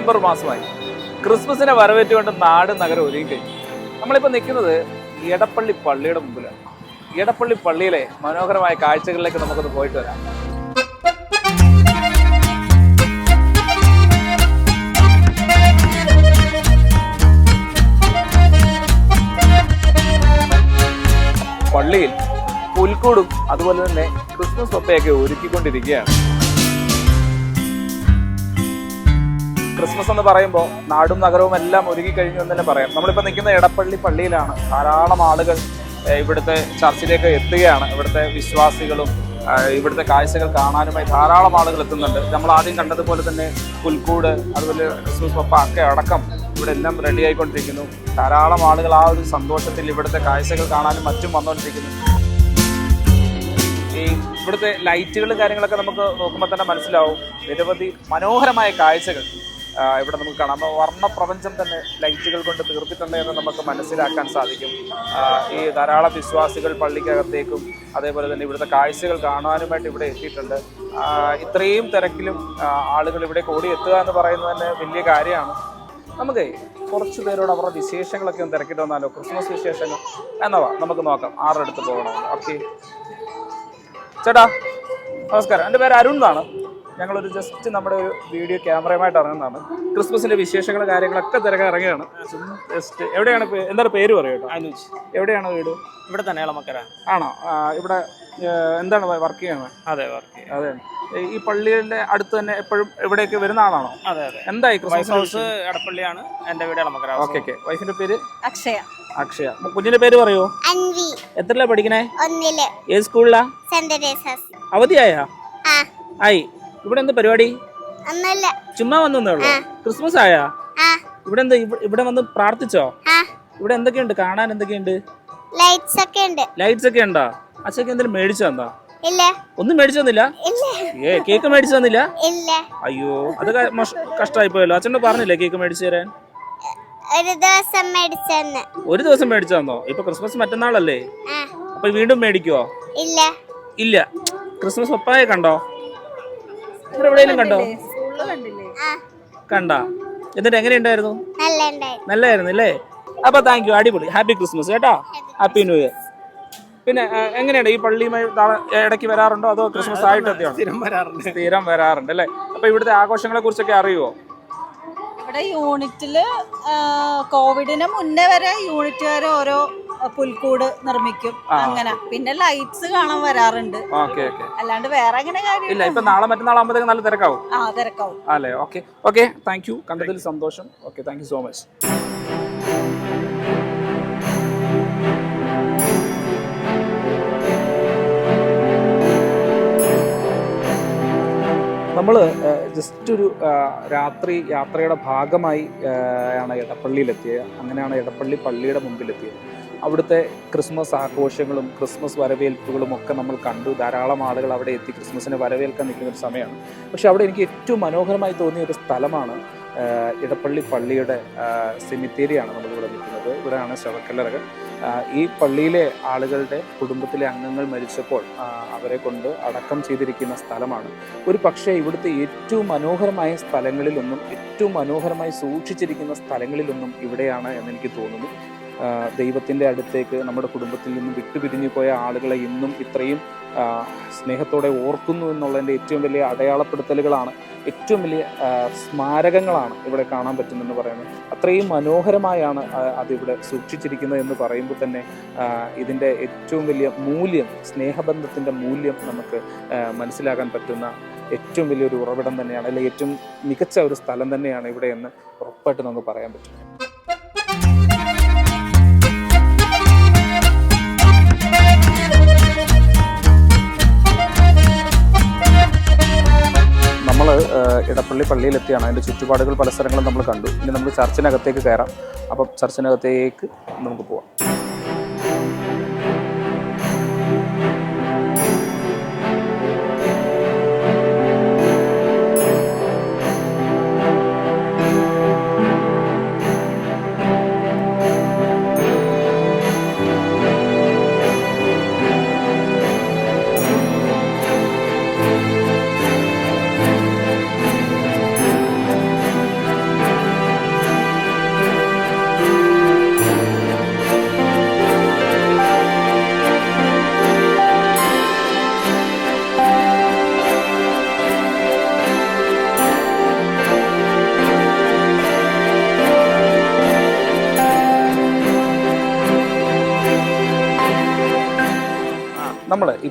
December മാസമായി. ക്രിസ്മസിനെ വരവേറ്റുകൊണ്ട് നാട് നഗരം ഒരുങ്ങി കഴിഞ്ഞു. നമ്മളിപ്പോൾ നിൽക്കുന്നത് എടപ്പള്ളി പള്ളിയുടെ മുമ്പിലാണ്. എടപ്പള്ളി പള്ളിയിലെ മനോഹരമായ കാഴ്ചകളിലേക്ക് നമുക്കൊന്ന് പോയിട്ട് വരാം. പള്ളിയിൽ പുൽക്കൂടും അതുപോലെ തന്നെ ക്രിസ്മസ് പപ്പയൊക്കെ ഒരുക്കിക്കൊണ്ടിരിക്കുകയാണ്. ക്രിസ്മസ് എന്ന് പറയുമ്പോൾ നാടും നഗരവും എല്ലാം ഒരുങ്ങി കഴിഞ്ഞു എന്ന് തന്നെ പറയാം. നമ്മളിപ്പോൾ നിൽക്കുന്ന എടപ്പള്ളി പള്ളിയിലാണ് ധാരാളം ആളുകൾ ഇവിടുത്തെ ചർച്ചിലേക്ക് എത്തുകയാണ്. ഇവിടുത്തെ വിശ്വാസികളും ഇവിടുത്തെ കാഴ്ചകൾ കാണാനുമായി ധാരാളം ആളുകൾ എത്തുന്നുണ്ട്. നമ്മൾ ആദ്യം കണ്ടതുപോലെ തന്നെ പുൽക്കൂട് അതുപോലെ ക്രിസ്മസ് പപ്പ ഒക്കെ അടക്കം ഇവിടെ എല്ലാം റെഡി ആയിക്കൊണ്ടിരിക്കുന്നു. ധാരാളം ആളുകൾ ആ ഒരു സന്തോഷത്തിൽ ഇവിടുത്തെ കാഴ്ചകൾ കാണാനും മറ്റും വന്നുകൊണ്ടിരിക്കുന്നു. ഈ ഇവിടുത്തെ ലൈറ്റുകളും കാര്യങ്ങളൊക്കെ നമുക്ക് നോക്കുമ്പോൾ തന്നെ മനസ്സിലാവും. നിരവധി മനോഹരമായ കാഴ്ചകൾ. ഇവിടെ നമുക്ക് കാണാം. അപ്പോൾ വർണ പ്രപഞ്ചം തന്നെ ലൈറ്റുകൾ കൊണ്ട് തീർത്തിട്ടുണ്ട് എന്ന് നമുക്ക് മനസ്സിലാക്കാൻ സാധിക്കും. ഈ ധാരാളം വിശ്വാസികൾ പള്ളിക്കകത്തേക്കും അതേപോലെ തന്നെ ഇവിടുത്തെ കാഴ്ചകൾ കാണാനുമായിട്ട് ഇവിടെ എത്തിയിട്ടുണ്ട്. ഇത്രയും തിരക്കിലും ആളുകൾ ഇവിടെ കൂടി എത്തുക എന്ന് പറയുന്നത് തന്നെ വലിയ കാര്യമാണ്. നമുക്ക് കുറച്ച് പേരോട് അവരുടെ വിശേഷങ്ങളൊക്കെ ഒന്ന് തിരക്കിട്ട് വന്നാലോ? ക്രിസ്മസ് വിശേഷങ്ങൾ. എന്നവാ നമുക്ക് നോക്കാം. ആരുടെ അടുത്ത് പോകണം? ഓക്കെ. ചേട്ടാ നമസ്കാരം. എന്റെ പേര് അരുൺ എന്നാണ്. ഞങ്ങളൊരു ജസ്റ്റ് നമ്മുടെ ഒരു വീഡിയോ ക്യാമറയുമായിട്ട് ഇറങ്ങുന്നതാണ്. ക്രിസ്മസിന്റെ വിശേഷങ്ങൾ കാര്യങ്ങളൊക്കെ തിരക്കാൻ ഇറങ്ങിയാണ് ജസ്റ്റ് എവിടെയാണ് എന്താണ് പേര് പറയൂ കേട്ടോ. അനുജ്. എവിടെയാണ് വീട്? ഇവിടെ തന്നെ ഇളമക്കര ആണോ? ഇവിടെ എന്താണ് വർക്ക് ചെയ്യുന്നത്? അതെ വർക്ക് അതെ. ഈ പള്ളിയുടെ അടുത്ത് തന്നെ എപ്പോഴും ഇവിടേക്ക് വരുന്ന ആളാണോ? അതെ അതെ. എന്തായി ക്രിസ്മസ് ഹൗസ് എടപ്പള്ളിയാണ് എന്റെ വീട് ഇളമക്കര ഓക്കെ ഓക്കെ വൈഫിന്റെ പേര്? അക്ഷയ. അക്ഷയ. കുഞ്ഞിന്റെ പേര് പറയോ. അൻവി. എത്രല്ല പഠിക്കണേ? ഒന്നിൽ. ഏത് സ്കൂളിലാ? സെന്റ് അവധിയായാ? ആ. ആയി. ഇവിടെ എന്താ പരിപാടി? ചുമ്മാ വന്നേ ഉള്ളൂ? ക്രിസ്മസ് ആയാ? ഇവിടെ എന്താ ഇവിടെ വന്ന് പ്രാർത്ഥിച്ചോ? ഇവിടെ എന്തൊക്കെയുണ്ട്? കാണാൻ എന്തൊക്കെയുണ്ട്? ലൈറ്റ്സ് ഒക്കെ ഉണ്ട്. ലൈറ്റ്സ് ഒക്കെ ഉണ്ടോ? അച്ഛക്ക് എന്തെങ്കിലും മേടിച്ചു തന്നോ ഇല്ല. ഒന്നും മേടിച്ചു തന്നില്ല ഏ കേക്ക് മേടിച്ചു തന്നില്ല അയ്യോ അത് കഷ്ടമായി കഷ്ടായി പോയല്ലോ അച്ഛനോട് പറഞ്ഞില്ലേ കേക്ക് മേടിച്ചു തരാൻ? ഒരു ദിവസം മേടിച്ചെന്ന്. ഒരു ദിവസം മേടിച്ചു തന്നോ ഇപ്പൊ ക്രിസ്മസ് മറ്റന്നാളല്ലേ? അപ്പൊ വീണ്ടും മേടിക്കുവോ? ഇല്ല. ഇല്ല. ക്രിസ്മസ് പപ്പായെ കണ്ടോ? ഇവിടെ എവിടെയെങ്കിലും കണ്ടോ? കണ്ട? എന്നിട്ട് എങ്ങനെയുണ്ടായിരുന്നു നല്ലായിരുന്നു അല്ലേ? അപ്പൊ താങ്ക് യു അടിപൊളി. ഹാപ്പി ക്രിസ്മസ് കേട്ടോ. ഹാപ്പി ന്യൂ ഇയർ പിന്നെ എങ്ങനെയുണ്ട്? ഈ പള്ളിയുമായി ഇടയ്ക്ക് വരാറുണ്ടോ? അതോ ക്രിസ്മസ് ആയിട്ട് എത്തിയോ സ്ഥിരം വരാറുണ്ട്. സ്ഥിരം വരാറുണ്ട് അല്ലേ? അപ്പൊ ഇവിടുത്തെ ആഘോഷങ്ങളെ കുറിച്ചൊക്കെ അറിയുമോ ഇവിടെ യൂണിറ്റിൽ കോവിഡിന് മുന്നേ വരെ യൂണിറ്റുകാർ ഓരോ പുൽക്കൂട് നിർമ്മിക്കും. അങ്ങനെ. പിന്നെ ലൈറ്റ്സ് കാണാൻ വരാറുണ്ട്. ഓക്കെ ഓക്കെ അല്ലാണ്ട് വേറെ അങ്ങനെ കാര്യം ഇല്ല ഇപ്പൊ നാളെ മറ്റന്നാളാകുമ്പോഴത്തേക്ക് നല്ല തിരക്കാവും. ആ തിരക്കാവും. അല്ലേ? ഓക്കെ ഓക്കെ താങ്ക് യു കണ്ടതിൽ സന്തോഷം. Okay thank you so much നമ്മൾ ജസ്റ്റ് ഒരു രാത്രി യാത്രയുടെ ഭാഗമായി ആ, ആണ് എടപ്പള്ളിയിലെത്തിയത്. അങ്ങനെയാണ് എടപ്പള്ളി പള്ളിയുടെ മുമ്പിലെത്തിയത്. അവിടുത്തെ ക്രിസ്മസ് ആഘോഷങ്ങളും ക്രിസ്മസ് വരവേൽപ്പുകളും ഒക്കെ നമ്മൾ കണ്ടു. ധാരാളം ആളുകൾ അവിടെ എത്തി ക്രിസ്മസിനെ വരവേൽക്കാൻ നിൽക്കുന്ന ഒരു സമയമാണ്. പക്ഷെ അവിടെ എനിക്ക് ഏറ്റവും മനോഹരമായി തോന്നിയ ഒരു സ്ഥലമാണ് ഇടപ്പള്ളി പള്ളിയുടെ സെമിത്തേരിയാണ് നമ്മളിവിടെ നിൽക്കുന്നത്. ഇവിടെയാണ് ശവക്കല്ലറകൾ. ഈ പള്ളിയിലെ ആളുകളുടെ കുടുംബത്തിലെ അംഗങ്ങൾ മരിച്ചപ്പോൾ അവരെ കൊണ്ട് അടക്കം ചെയ്തിരിക്കുന്ന സ്ഥലമാണ്. ഒരു പക്ഷേ ഇവിടുത്തെ ഏറ്റവും മനോഹരമായ സ്ഥലങ്ങളിലൊന്നും ഏറ്റവും മനോഹരമായി സൂക്ഷിച്ചിരിക്കുന്ന സ്ഥലങ്ങളിലൊന്നും ഇവിടെയാണ് എന്നെനിക്ക് തോന്നുന്നു. ദൈവത്തിന്റെ അടുത്തേക്ക് നമ്മുടെ കുടുംബത്തിൽ നിന്നും വിട്ടുപിരിഞ്ഞു പോയ ആളുകളെ ഇന്നും ഇത്രയും സ്നേഹത്തോടെ ഓർക്കുന്നു എന്നുള്ളതിന്റെ ഏറ്റവും വലിയ അടയാളപ്പെടുത്തലുകളാണ് ഏറ്റവും വലിയ സ്മാരകങ്ങളാണ് ഇവിടെ കാണാൻ പറ്റുന്നതെന്ന് പറയുന്നത്. അത്രയും മനോഹരമായാണ് അതിവിടെ സൂക്ഷിച്ചിരിക്കുന്നത് എന്ന് പറയുമ്പോൾ തന്നെ ഇതിന്റെ ഏറ്റവും വലിയ മൂല്യം സ്നേഹബന്ധത്തിന്റെ മൂല്യം നമുക്ക് മനസ്സിലാക്കാൻ പറ്റുന്ന ഏറ്റവും വലിയൊരു ഉറവിടം തന്നെയാണ് അല്ലെങ്കിൽ ഏറ്റവും മികച്ച ഒരു സ്ഥലം തന്നെയാണ് ഇവിടെ എന്ന് ഉറപ്പായിട്ട് നമുക്ക് പറയാൻ പറ്റും. നമ്മൾ ഇടപ്പള്ളി പള്ളിയിലെത്തിയാണ്. അതിന്റെ ചുറ്റുപാടുകൾ പല സ്ഥലങ്ങളും നമ്മൾ കണ്ടു. ഇനി നമ്മൾ ചർച്ചിനകത്തേക്ക് കയറാം. അപ്പം ചർച്ചിനകത്തേക്ക് നമുക്ക് പോവാം.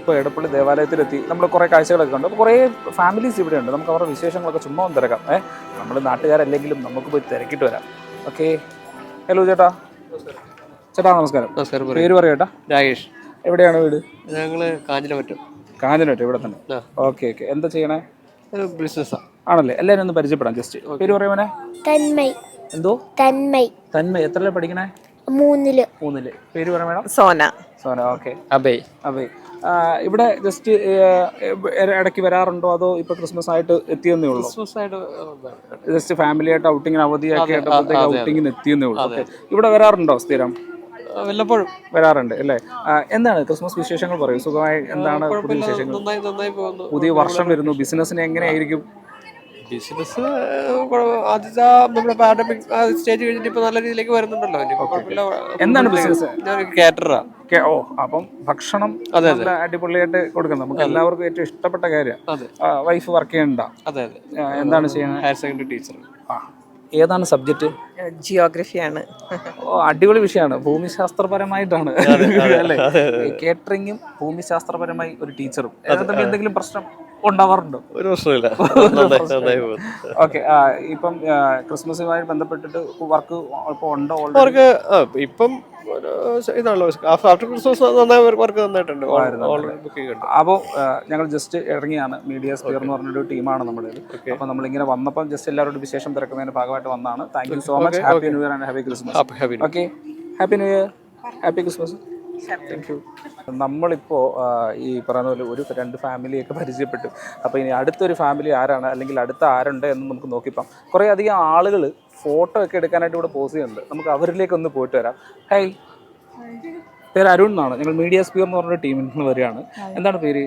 നമ്മളിപ്പോൾ എടപ്പള്ളി ദേവാലയത്തിലെത്തി. നമ്മൾ കുറേ കാഴ്ചകളൊക്കെ ഉണ്ട് അപ്പോൾ കുറേ ഫാമിലീസ് ഇവിടെ ഉണ്ട് നമുക്ക് അവരുടെ വിശേഷങ്ങളൊക്കെ ചുമ്മാ ഒന്ന് തിരക്കാം. ഏ? നമ്മൾ നാട്ടുകാരല്ലെങ്കിലും നമുക്ക് പോയി തിരക്കിട്ട് വരാം. ഓക്കെ. ഹലോ ചേട്ടാ. ചേട്ടാ നമസ്കാരം. നമസ്കാരം പേര് പറയാം ചേട്ടാ. രാകേഷ്. എവിടെയാണ് വീട്? ഞങ്ങൾ കാഞ്ഞിരമറ്റം. കാഞ്ഞിരമറ്റം ഇവിടെ തന്നെ. Okay okay. എന്താ ചെയ്യണേ? ബിസിനസ്സാണ് ബിസിനസ്സാ ആണല്ലേ? എല്ലാവരും ഒന്ന് പരിചയപ്പെടാം ജസ്റ്റ് പേര് പറയുമോനെ തന്മയ് എന്തോ? തന്മയ് തന്മയ് എത്രല്ലേ പഠിക്കണേ? മൂന്നിൽ. മൂന്നിൽ. പേര് പറയാം സോന. സോന ഓക്കെ. അഭയ് ആ, ഇവിടെ ജസ്റ്റ് ഇടയ്ക്ക് വരാറുണ്ടോ? അതോ ഇപ്പൊ ക്രിസ്മസ് ആയിട്ട് എത്തിയെന്നേ ഉള്ളൂ? ക്രിസ്മസ് ആയിട്ട് ജസ്റ്റ് ഫാമിലി ആയിട്ട് ഔട്ടിങ്ങിന് അവധിയാക്കി. ഔട്ടിങ്ങിന് എത്തിയെന്നേ ഉള്ളൂ. ഇവിടെ വരാറുണ്ടോ സ്ഥിരം? വല്ലപ്പോഴും. വരാറുണ്ട് അല്ലേ? എന്താണ് ക്രിസ്മസ് വിശേഷങ്ങൾ പറയൂ? സുഖമായി എന്താണ് പുതിയ വിശേഷങ്ങൾ? പുതിയ വർഷം വരുന്നു. ബിസിനസ്സിന് എങ്ങനെയായിരിക്കും? ബിസിനസ് ആദ്യത്തെ നമ്മുടെ പാൻഡമിക് സ്റ്റേജ് കഴിഞ്ഞിട്ട് ഇപ്പൊ നല്ല രീതിയിലേക്ക് വരുന്നുണ്ടല്ലോ. ഇനിയിപ്പോ കുഴപ്പമില്ല. എന്താണ് ബിസിനസ് ഞാൻ കാറ്ററാ ഓ അപ്പം ഭക്ഷണം അതെ. നല്ല അടിപൊളിയായിട്ട് കൊടുക്കണം. നമുക്ക് എല്ലാവർക്കും ഏറ്റവും ഇഷ്ടപ്പെട്ട കാര്യം. അതെ. വൈഫ് വർക്ക് ചെയ്യണ്ട. അതെ അതെ. എന്താണ് ചെയ്യുന്നത് ഹയർ സെക്കൻഡറി ടീച്ചർ ആ. ഏതാണ് സബ്ജക്റ്റ് ജിയോഗ്രഫിയാണ് ഓ അടിപൊളി വിഷയമാണ് ഭൂമിശാസ്ത്രപരമായിട്ടാണ്. അല്ലേ? കേറ്ററിംഗും ഭൂമിശാസ്ത്രപരമായി ഒരു ടീച്ചറും തമ്മിൽ എന്തെങ്കിലും പ്രശ്നം? ഉണ്ടാവാറുണ്ടോ. ഒരു പ്രശ്നമില്ല. ഓക്കെ ഇപ്പം ക്രിസ്മസുമായി ബന്ധപ്പെട്ടിട്ട് വർക്ക് ഇപ്പോൾ ഉണ്ടോ വർക്ക് ഇപ്പം അപ്പോ ഇതാണല്ലോ. ആഫ്റ്റർ ക്രിസ്മസ് നന്നായി വർക്ക് നന്നായിട്ടുണ്ട്. അപ്പോൾ ഞങ്ങൾ ജസ്റ്റ് ഇറങ്ങിയാണ്. മീഡിയ സ്പിയർ എന്ന് പറഞ്ഞൊരു ടീമാണ് നമ്മുടെ അപ്പൊ അപ്പോൾ നമ്മളിങ്ങനെ വന്നപ്പോൾ ജസ്റ്റ് എല്ലാവരോടും വിശേഷം തിരക്കുന്നതിന്റെ ഭാഗമായിട്ട് വന്നാണ് thank you so much happy new year and happy Christmas okay happy new year happy Christmas thank you നമ്മളിപ്പോൾ ഈ പറയുന്ന പോലെ ഒരു രണ്ട് ഫാമിലിയൊക്കെ പരിചയപ്പെട്ടു. അപ്പോൾ ഇനി അടുത്തൊരു ഫാമിലി ആരാണ് അല്ലെങ്കിൽ അടുത്ത ആരുണ്ട് എന്ന് നമുക്ക് നോക്കിപ്പം. കുറേ അധികം ആളുകൾ ഫോട്ടോ ഒക്കെ എടുക്കാനായിട്ട് ഇവിടെ പോസ് ചെയ്യുന്നുണ്ട്. നമുക്ക് അവരിലേക്ക് ഒന്ന് പോയിട്ട് വരാം. ഹൈ പേര് അരുൺ എന്നാണ്. ഞങ്ങൾ മീഡിയ സ്പിയർ എന്ന് പറഞ്ഞൊരു ടീമിൽ നിന്ന് വരികയാണ് എന്താണ് പേര്?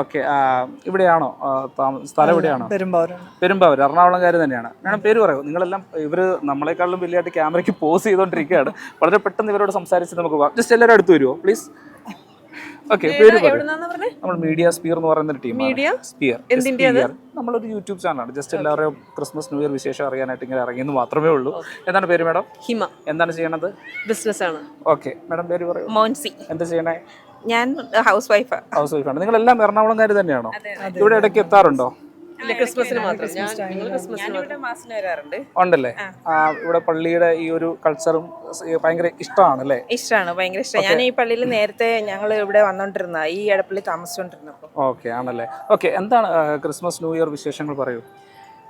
ഓക്കെ ഇവിടെയാണോ? സ്ഥലം എവിടെയാണോ പെരുമ്പാവൂർ എറണാകുളംകാർ തന്നെയാണ്. ഞാൻ പേര് പറയൂ. നിങ്ങളെല്ലാം ഇവർ നമ്മളെക്കാളും വലിയായിട്ട് ക്യാമറയ്ക്ക് പോസ് ചെയ്തുകൊണ്ടിരിക്കുകയാണ് വളരെ പെട്ടെന്ന് ഇവരോട് സംസാരിച്ച് നമുക്ക് പോകാം. ജസ്റ്റ് എല്ലാവരും അടുത്ത് വരുമോ പ്ലീസ്? ഓക്കെ പേര് നമ്മൾ മീഡിയ സ്പിയർ എന്ന് പറയുന്ന ഒരു ടീമാണ്? സ്പിയർ? നമ്മളൊരു യൂട്യൂബ് ചാനലാണ്. ജസ്റ്റ് എല്ലാവരെയും ക്രിസ്മസ് ന്യൂ ഇയർ വിശേഷം അറിയാനായിട്ട് ഇങ്ങനെ ഇറങ്ങിയെന്ന് മാത്രമേ ഉള്ളൂ. എന്താണ് പേര് മാഡം? ഹിമ. എന്താണ് ചെയ്യണത്? ബിസിനസ് ആണ് ഓക്കെ മാഡം പേര് പറയൂ. മോൻസി. എന്താ ചെയ്യണേ? ഞാൻ ഹൗസ് വൈഫാണ് ഹൗസ് വൈഫാണ് നിങ്ങളെല്ലാം എറണാകുളംകാർ തന്നെയാണോ? ഇവിടെ ഇടയ്ക്ക് എത്താറുണ്ടോ? ഉണ്ടല്ലേ? ഇവിടെ പള്ളിയുടെ ഈ ഒരു കൾച്ചറും ഭയങ്കര ഇഷ്ടമാണ് അല്ലേ ഇഷ്ടമാണ് ഭയങ്കര ഇഷ്ടം ഞാൻ ഈ പള്ളിയിൽ നേരത്തെ ഞങ്ങൾ ഇവിടെ വന്നോണ്ടിരുന്ന ഈ എടപ്പള്ളി താമസിച്ചോണ്ടിരുന്നപ്പോ. ഓക്കെ ആണല്ലേ. ഓക്കെ എന്താണ് ക്രിസ്മസ് ന്യൂ ഇയർ വിശേഷങ്ങൾ പറയൂ.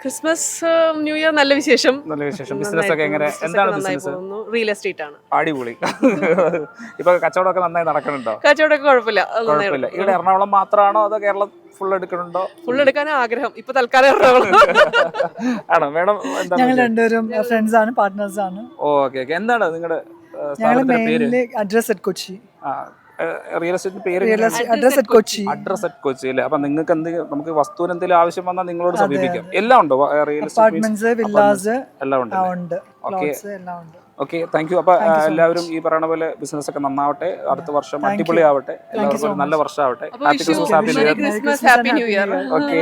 ക്രിസ്മസ് ന്യൂ ഇയർ നല്ല വിശേഷം. നല്ല വിശേഷം. ബിസിനസ് ഒക്കെ എങ്ങനെ? എന്താണ് ബിസിനസ് റിയൽ എസ്റ്റേറ്റ് ആണ്. അടിപൊളി. ഇപ്പൊ കച്ചവടമൊക്കെ നന്നായി നടക്കുന്നുണ്ടോ? കച്ചവടമൊക്കെ കുഴപ്പമില്ല. കുഴപ്പമില്ല. ഇവിടെ എറണാകുളം മാത്രമാണോ അതോ കേരളം ഫുൾ എടുക്കുന്നുണ്ടോ? ഫുൾ എടുക്കാൻ ആഗ്രഹം. ഇപ്പൊ തൽക്കാലം എറണാകുളം. ആണോ? മേഡം ഞങ്ങൾ രണ്ടുപേരും ഫ്രണ്ട്സ് ആണ് പാർട്ട്നേഴ്സ് ആണ്. Okay okay. എന്താണ് നിങ്ങളുടെ address at Kochi. Real estate പേര് real address at Kochi address at Kochi അല്ലേ? അപ്പൊ നിങ്ങൾക്ക് എന്തെങ്കിലും നമുക്ക് വസ്തുവിന് എന്തെങ്കിലും ആവശ്യം വന്നാൽ നിങ്ങളോട് സമീപിക്കാം. എല്ലാം ഉണ്ടോ? റിയൽ എസ്റ്റേറ്റ് വില്ലാസ് എല്ലാം ഉണ്ട്. ഓക്കെ താങ്ക് യു അപ്പൊ എല്ലാവരും ഈ പറയുന്ന പോലെ ബിസിനസ് ഒക്കെ നന്നാവട്ടെ. അടുത്ത വർഷം. അടിപൊളി ആവട്ടെ. എല്ലാവർക്കും നല്ല വർഷമാവട്ടെ വർഷം ആവട്ടെ അപ്പൊ happy Christmas new year. Okay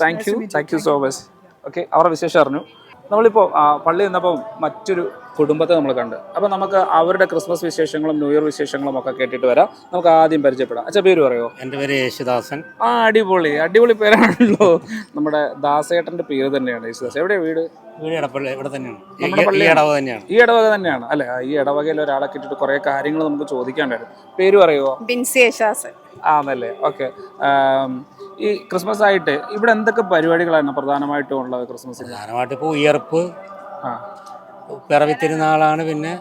thank you thank you so much okay അവരുടെ വിശേഷം അറിഞ്ഞു. നമ്മളിപ്പോൾ പള്ളി നിന്നപ്പോൾ മറ്റൊരു കുടുംബത്തെ നമ്മൾ കണ്ട്. അപ്പോൾ നമുക്ക് അവരുടെ ക്രിസ്മസ് വിശേഷങ്ങളും ന്യൂ ഇയർ വിശേഷങ്ങളും ഒക്കെ കേട്ടിട്ട് വരാം. നമുക്ക് ആദ്യം പരിചയപ്പെടാം. അച്ഛാ പേര് പറയോ? എന്റെ പേര് യേശുദാസൻ. ആ അടിപൊളി. അടിപൊളി പേരാണല്ലോ. നമ്മുടെ ദാസേട്ടന്റെ പേര് തന്നെയാണ് യേശുദാസ്. എവിടെയാണ് വീട്? വീട് ഇടപ്പള്ളി ഇവിടെ തന്നെയാണ്. ഈ- പള്ളിയാണ്. തന്നെയാണ്. ഈ ഇടവക തന്നെയാണ്. അല്ലെ? ഈ ഇടവകയിൽ ഒരാളെ കിട്ടിയിട്ട് കുറേ കാര്യങ്ങൾ നമുക്ക് ചോദിക്കാണ്ടായിരുന്നു പേര് പറയുമോ ബിൻസി യേശുദാസൻ. ആണല്ലേ ഓക്കെ. ഈ ക്രിസ്മസ് ആയിട്ട് ഇവിടെ എന്തൊക്കെ പരിപാടികളാണ് പ്രധാനമായിട്ടും ഉള്ളത് ക്രിസ്മസിന് പ്രധാനമായിട്ട് ഇപ്പോൾ ഉയർപ്പ് ആ. പിറവി തിരുനാളാണ് പിന്നെ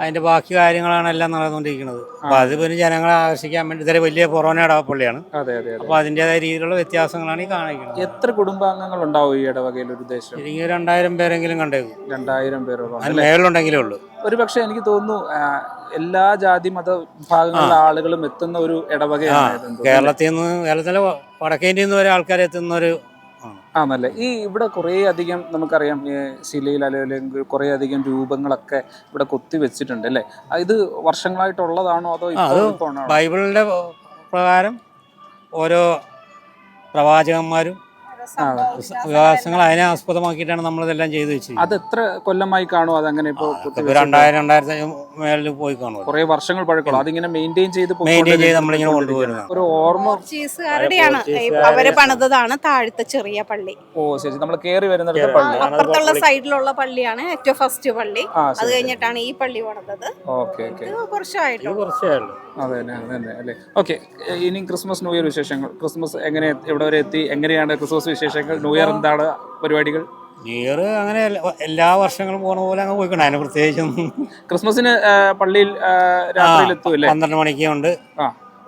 അതിന്റെ ബാക്കി കാര്യങ്ങളാണ് എല്ലാം നടന്നുകൊണ്ടിരിക്കുന്നത്. അപ്പോൾ അത് പിന്നെ ജനങ്ങളെ ആകർഷിക്കാൻ വേണ്ടി ഇതൊരു വലിയ കൊറോണ ഇടവപ്പള്ളിയാണ് അതെ അതെ അപ്പോൾ അതിന്റെതായ രീതിയിലുള്ള വ്യത്യാസങ്ങളാണ് ഈ കാണിക്കുന്നത്. എത്ര കുടുംബാംഗങ്ങൾ ഉണ്ടാവും ഈ ഇടവകയിൽ ഒരു ഉദ്ദേശം ശരിക്കും രണ്ടായിരം പേരെങ്കിലും കണ്ടേക്കും. രണ്ടായിരം പേരോളം അതിന് മേളിലുണ്ടെങ്കിലേ ഉള്ളൂ. ഒരു പക്ഷെ എനിക്ക് തോന്നുന്നു എല്ലാ ജാതി മത വിഭാഗങ്ങളിലെ ആളുകളും എത്തുന്ന ഒരു ഇടവകയാണ്. കേരളത്തിൽ നിന്ന് കേരളത്തിലെ വടക്കേന്ത്യയിൽ നിന്ന് വരെ ആൾക്കാർ എത്തുന്ന ഒരു. ആണല്ലേ? ഈ ഇവിടെ കുറേ അധികം നമുക്കറിയാം ഈ ശിലയിൽ അല്ലെങ്കിൽ കുറേ അധികം രൂപങ്ങളൊക്കെ ഇവിടെ കൊത്തി വെച്ചിട്ടുണ്ട് അല്ലേ? ഇത് വർഷങ്ങളായിട്ടുള്ളതാണോ അതോ അത് ബൈബിളിന്റെ പ്രകാരം ഓരോ പ്രവാചകന്മാരും വികാസങ്ങൾ അതിനെ ആസ്പദമാക്കിയിട്ടാണ് നമ്മളിതെല്ലാം ചെയ്തു വെച്ചത് അത് എത്ര കൊല്ലമായി കാണും അതങ്ങനെ ഇപ്പോൾ ഇപ്പൊ രണ്ടായിരം രണ്ടായിരത്തി മേളിൽ പോയി കാണും. കുറെ വർഷങ്ങൾ പഴക്കമുള്ള. അതിങ്ങനെ മെയിന്റെയിൻ ചെയ്ത് മെയിന്റെയിൻ ചെയ്ത് നമ്മളിങ്ങനെ കൊണ്ടുപോകുന്നത് ഒരു ഓർമ്മ അവർ പണിതതാണ് താഴത്തെ ചെറിയ പള്ളി. ഓ ശരി നമ്മൾ കയറി വരുന്ന പള്ളി അപ്പുറത്തുള്ള സൈഡിലുള്ള പള്ളിയാണ് ഏറ്റവും ഫസ്റ്റ് പള്ളി. അത് കഴിഞ്ഞിട്ടാണ് ഈ പള്ളി പണിതത്. Okay okay. ഇത് കുറച്ചായിട്ടുള്ളൂ. അതെ തന്നെ അതെ തന്നെ അല്ലേ? ഓക്കെ. ഇനി ക്രിസ്മസ് ന്യൂ ഇയർ വിശേഷങ്ങൾ. ക്രിസ്മസ് എങ്ങനെ എവിടെ വരെ എത്തി? എങ്ങനെയാണ് ക്രിസ്മസ് വിശേഷങ്ങൾ? ന്യൂ ഇയർ എന്താണ് പരിപാടികൾ? ന്യൂ ഇയർ അങ്ങനെ എല്ലാ- വർഷങ്ങളും പോണ പോലെ അങ്ങ് പോയിക്കണം. അതിന് പ്രത്യേകിച്ചും ക്രിസ്മസിന് പള്ളിയിൽ രാത്രിയിൽ എത്തുമല്ലേ പന്ത്രണ്ട് മണിക്ക് ഉണ്ട്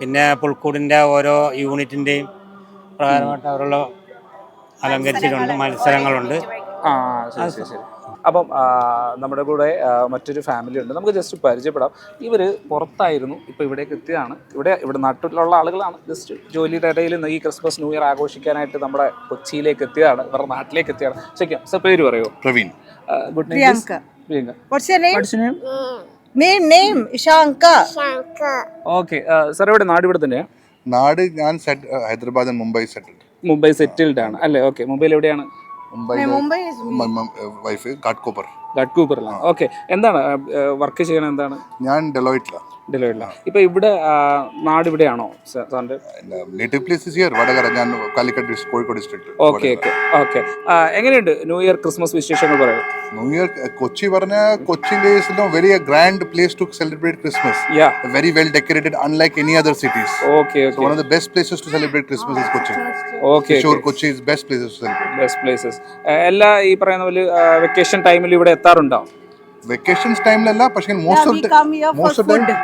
പിന്നെ പുൽക്കൂടിന്റെ ഓരോ യൂണിറ്റിന്റെയും പ്രധാനമായിട്ട് അവരുള്ള അലങ്കരിച്ചിട്ടുണ്ട് മത്സരങ്ങളുണ്ട്. ആ ശരി ശരി ശരി. അപ്പം നമ്മുടെ കൂടെ മറ്റൊരു ഫാമിലി ഉണ്ട്. നമുക്ക് ജസ്റ്റ് പരിചയപ്പെടാം. ഇവർ പുറത്തായിരുന്നു ഇപ്പോൾ ഇവിടേക്ക് എത്തിയതാണ്. ഇവിടെ ഇവിടെ നാട്ടിലുള്ള ആളുകളാണ്. ജസ്റ്റ് ജോലിയുടെ ഇടയിൽ നിന്ന് ഈ ക്രിസ്മസ് ന്യൂ ഇയർ ആഘോഷിക്കാനായിട്ട് നമ്മുടെ കൊച്ചിയിലേക്ക് എത്തിയതാണ്. ഇവരുടെ നാട്ടിലേക്ക് എത്തിയതാണ്. ശരിക്കും സർ പേര് പറയുമോ Praveen. Good Priyanka. Ishanka. Okay sir ഇവിടെ നാട് ഇവിടെ തന്നെയാണ് നാട് ഞാൻ ഹൈദരാബാദ് മുംബൈ സെറ്റിൽഡ് മുംബൈ സെറ്റിൽഡ് ആണ്. അല്ലേ? ഓക്കെ മുംബൈയിൽ എവിടെയാണ്? Mumbai Mumbai is wife Ghatkopar ഗഡ്കൂപ്പറിലാണ് okay. എന്താണ് വർക്ക് ചെയ്യണത് എന്താണ്? ഞാൻ ഡെലോയിറ്റിലാണ് ഇപ്പൊ ഇവിടെ നാട് ഇവിടെയാണോ ഞാൻ കോഴിക്കോട് ഡിസ്ട്രിക്ട് ഓക്കെ ഓക്കെ എങ്ങനെയുണ്ട് ന്യൂ ഇയർ ക്രിസ്മസ് വിശേഷങ്ങൾ പറയൂ ന്യൂ ഇയർ കൊച്ചി പറഞ്ഞ Kochi very grand place to celebrate Christmas very well decorated unlike any other cities okay places to celebrate Christmas is Kochi okay Kochi is best places to best places എല്ലാ ഈ പറയുന്ന പോലെ vacation ടൈമിൽ ഇവിടെ എത്താറുണ്ടോ? Vacations ടൈമിലല്ല പക്ഷേ most of the most of the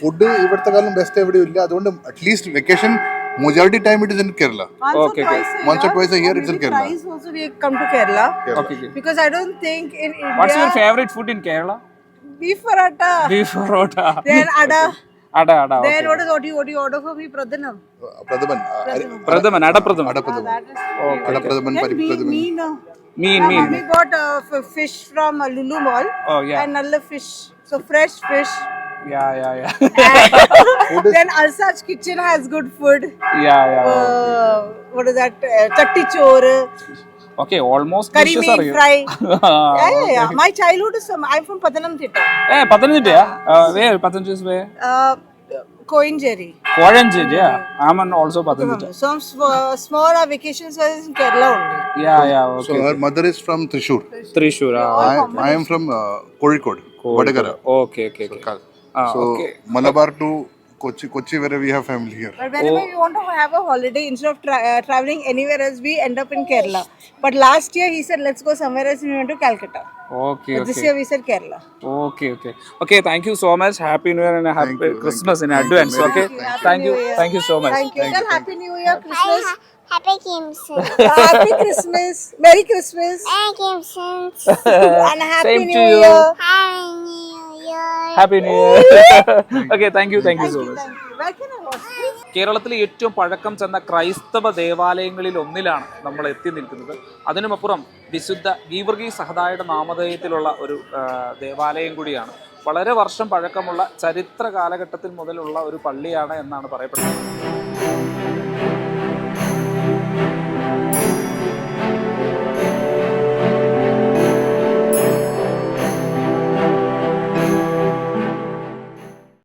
food ഇവിടുത്തെ കാലം ബെസ്റ്റ് എവിടെയും ഇല്ല അതുകൊണ്ട് at least vacation majority time it is in Kerala Once Okay, or okay. twice a Once or year, twice a year, or it's in maybe Kerala. Twice also we come to Kerala okay because I don't think in what's your favourite food in Kerala beef paratha. Beef parotta Then ada. Ada അട Then what is what you what you order for me pradhanam? Pradhaman pradhaman adapradhaman adapradhaman That is. Adapradhaman Then പരിപ്പ് me, pradhaman me no. Mean My mean mummy bought uh, f- fish from uh, Lulu Mall oh yeah and nalla fish. So fresh fish. Yeah yeah yeah then Alsaj kitchen has good food. Yeah yeah Uh, what is that? Uh, chatti chor, okay almost curry dishes meat അറിയും fry. yeah, yeah, yeah. My childhood is from, I'm from Pathanamthitta. ഏ പത്തനംതിട്ടയാ വേ പത്തനംതിട്ട വേ Uh, Coimbatore. Coimbatore, yeah. I'm an also Pathankota. So uh, small our vacations was in Kerala only. Yeah, yeah, okay. So her mother is from Trishur. Trishur, ah, I, I am from uh, Kozhikode, Kozhikode. Vadagara. okay, okay, okay. So, Ah, okay. Malabar to Kochi, Kochi, where we have family here. But whenever oh. we want to have a holiday, instead of tra- uh, traveling anywhere else, we end up in oh, Kerala. But last year he said, let's go somewhere else, and we went to Calcutta. Okay, but okay. This year we said Kerala. Okay, okay. Okay, thank you so much. Happy New Year and a happy you, Christmas you, in advance. okay, thank, thank you. Thank you so much. Thank you. Thank you. Happy New Year, Christmas. Happy Christmas. happy Christmas. Merry Christmas. Merry and happy Same New Year. Happy New happy new year okay thank you thank you so much Thank you. Where can I watch? this? കേരളത്തിലെ ഏറ്റവും പഴക്കം ചെന്ന ക്രൈസ്തവ ദേവാലയങ്ങളിൽ ഒന്നിലാണ് നമ്മൾ എത്തി നിൽക്കുന്നത്. അതിനുമപ്പുറം വിശുദ്ധ ഗീവർഗി സഹദായുടെ നാമധേയത്തിലുള്ള ഒരു ആ, ദേവാലയം കൂടിയാണ്. വളരെ വർഷം പഴക്കമുള്ള ചരിത്ര കാലഘട്ടത്തിൽ മുതലുള്ള ഒരു പള്ളിയാണ് എന്നാണ് പറയപ്പെടുന്നത്.